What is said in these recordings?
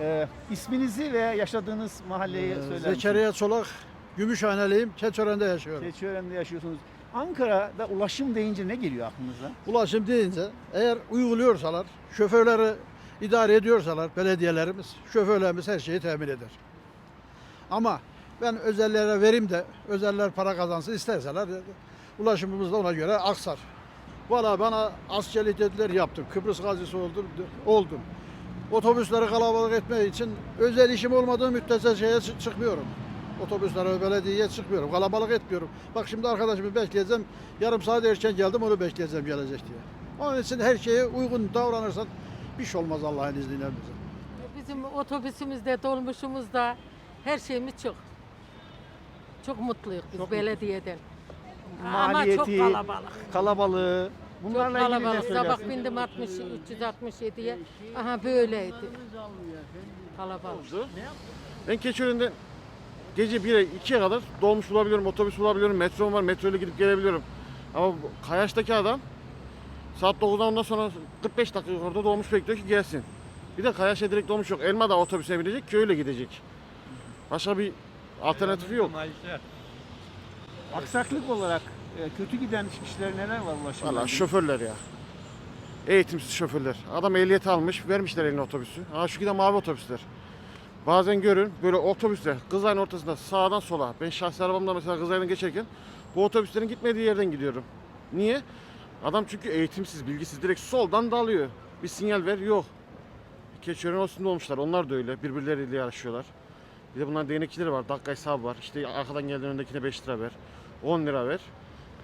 Ee, isminizi ve yaşadığınız mahalleyi söyler misiniz? Ee, Zekeriya Çolak, Gümüşhaneliyim. Keçören'de yaşıyorum. Keçiören'de yaşıyorsunuz. Ankara'da ulaşım deyince ne geliyor aklınıza? Ulaşım deyince eğer uyguluyorsalar, şoförleri idare ediyorsalar belediyelerimiz, şoförlerimiz her şeyi temin eder. Ama ben özellere vereyim de özeller para kazansın isterseler ulaşımımız da ona göre aksar. Valla bana askerlik dediler yaptım. Kıbrıs gazisi oldum. oldum. Otobüsleri kalabalık etmek için özel işim olmadığı müddetçe şeye çı- çıkmıyorum. Otobüslere, belediyeye çıkmıyorum. Kalabalık etmiyorum. Bak şimdi arkadaşımı bekleyeceğim. Yarım saat erken geldim onu bekleyeceğim gelecek diye. Onun için her şeye uygun davranırsan bir şey olmaz Allah'ın izniyle bize. Bizim otobüsümüzde, dolmuşumuzda her şeyimiz çok. Çok mutluyuz biz Çok belediyeden. Ama Maliyeti, çok kalabalık. kalabalığı. Çok Bunlarla ilgili ne kalabalık. Sabah söylersiniz? bindim 60, 367'ye. Aha böyleydi. Kalabalık. Ben Keçiören'de gece 1'e 2'ye kadar dolmuş bulabiliyorum, otobüs bulabiliyorum, metrom var, metro ile gidip gelebiliyorum. Ama bu Kayaş'taki adam saat 9'dan ondan sonra 45 dakika orada dolmuş bekliyor ki gelsin. Bir de Kayaş'a direkt dolmuş yok. Elma da otobüse binecek, köyle gidecek. Başka bir alternatifi yok. Aksaklık olarak kötü giden işler neler var ulaşımda? Valla şoförler ya. Eğitimsiz şoförler. Adam ehliyet almış, vermişler eline otobüsü. Ha şu giden mavi otobüsler. Bazen görün böyle otobüsler Kızılay'ın ortasında sağdan sola. Ben şahsi arabamda mesela Kızılay'dan geçerken bu otobüslerin gitmediği yerden gidiyorum. Niye? Adam çünkü eğitimsiz, bilgisiz. Direkt soldan dalıyor. Bir sinyal ver, yok. Keçiören olsun olmuşlar. Onlar da öyle. Birbirleriyle yarışıyorlar. Bir de bunların değnekçileri var. Dakika hesabı var. İşte arkadan geldiğin öndekine 5 lira ver. 10 lira ver.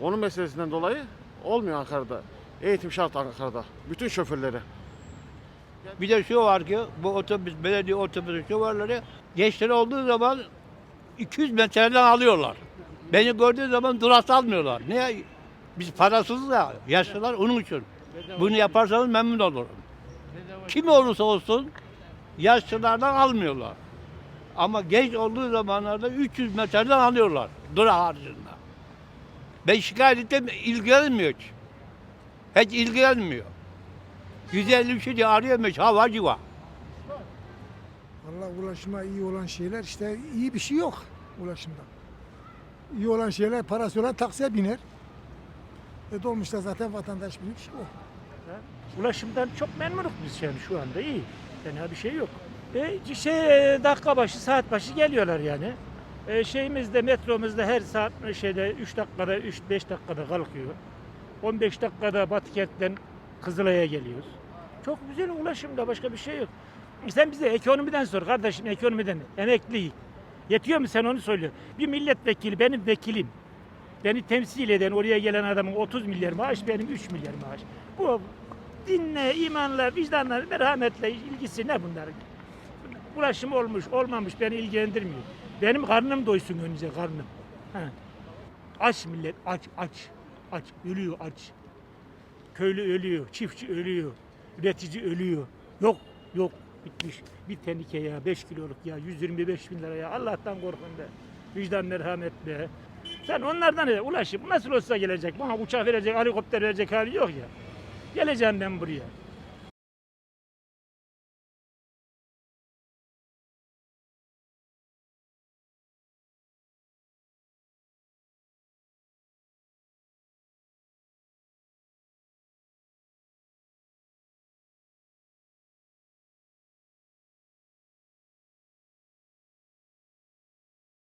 Onun meselesinden dolayı olmuyor Ankara'da. Eğitim şart Ankara'da. Bütün şoförlere. Bir de şu var ki bu otobüs, belediye otobüsü şoförleri gençler olduğu zaman 200 metreden alıyorlar. Beni gördüğü zaman durak almıyorlar. Niye? Biz parasız ya, yaşlılar onun için. Bunu yaparsanız memnun olurum. Kim olursa olsun yaşlılardan almıyorlar. Ama genç olduğu zamanlarda 300 metreden alıyorlar durak harcında. Ben şikayet ettim, ilgilenmiyor hiç. Hiç ilgilenmiyor. 153 diye arıyormuş havacı var. Valla ulaşıma iyi olan şeyler işte iyi bir şey yok ulaşımda. İyi olan şeyler parası olan taksiye biner. E dolmuşta zaten vatandaş binip şey o. Ulaşımdan çok memnunuz biz yani şu anda iyi. Fena bir şey yok. E, şey dakika başı saat başı geliyorlar yani. E, şeyimizde metromuzda her saat şeyde 3 dakikada 3 5 dakikada kalkıyor. 15 dakikada Batıkent'ten Kızılay'a geliyoruz. Çok güzel ulaşımda başka bir şey yok. Sen bize ekonomiden sor kardeşim ekonomiden emekli. Yetiyor mu sen onu söyle. Bir milletvekili benim vekilim. Beni temsil eden oraya gelen adamın 30 milyar maaş benim 3 milyar maaş. Bu dinle, imanla, vicdanla, merhametle ilgisi ne bunların? Ulaşım olmuş, olmamış beni ilgilendirmiyor. Benim karnım doysun önce karnım. Ha. Aç millet, aç, aç, aç, ölüyor aç. Köylü ölüyor, çiftçi ölüyor, üretici ölüyor. Yok, yok, bitmiş. Bir tenike ya, 5 kiloluk ya, 125 bin lira ya. Allah'tan korkun be. Vicdan merhamet be. Sen onlardan ne? Ulaşım nasıl olsa gelecek. Bana uçak verecek, helikopter verecek hali yok ya. Geleceğim ben buraya.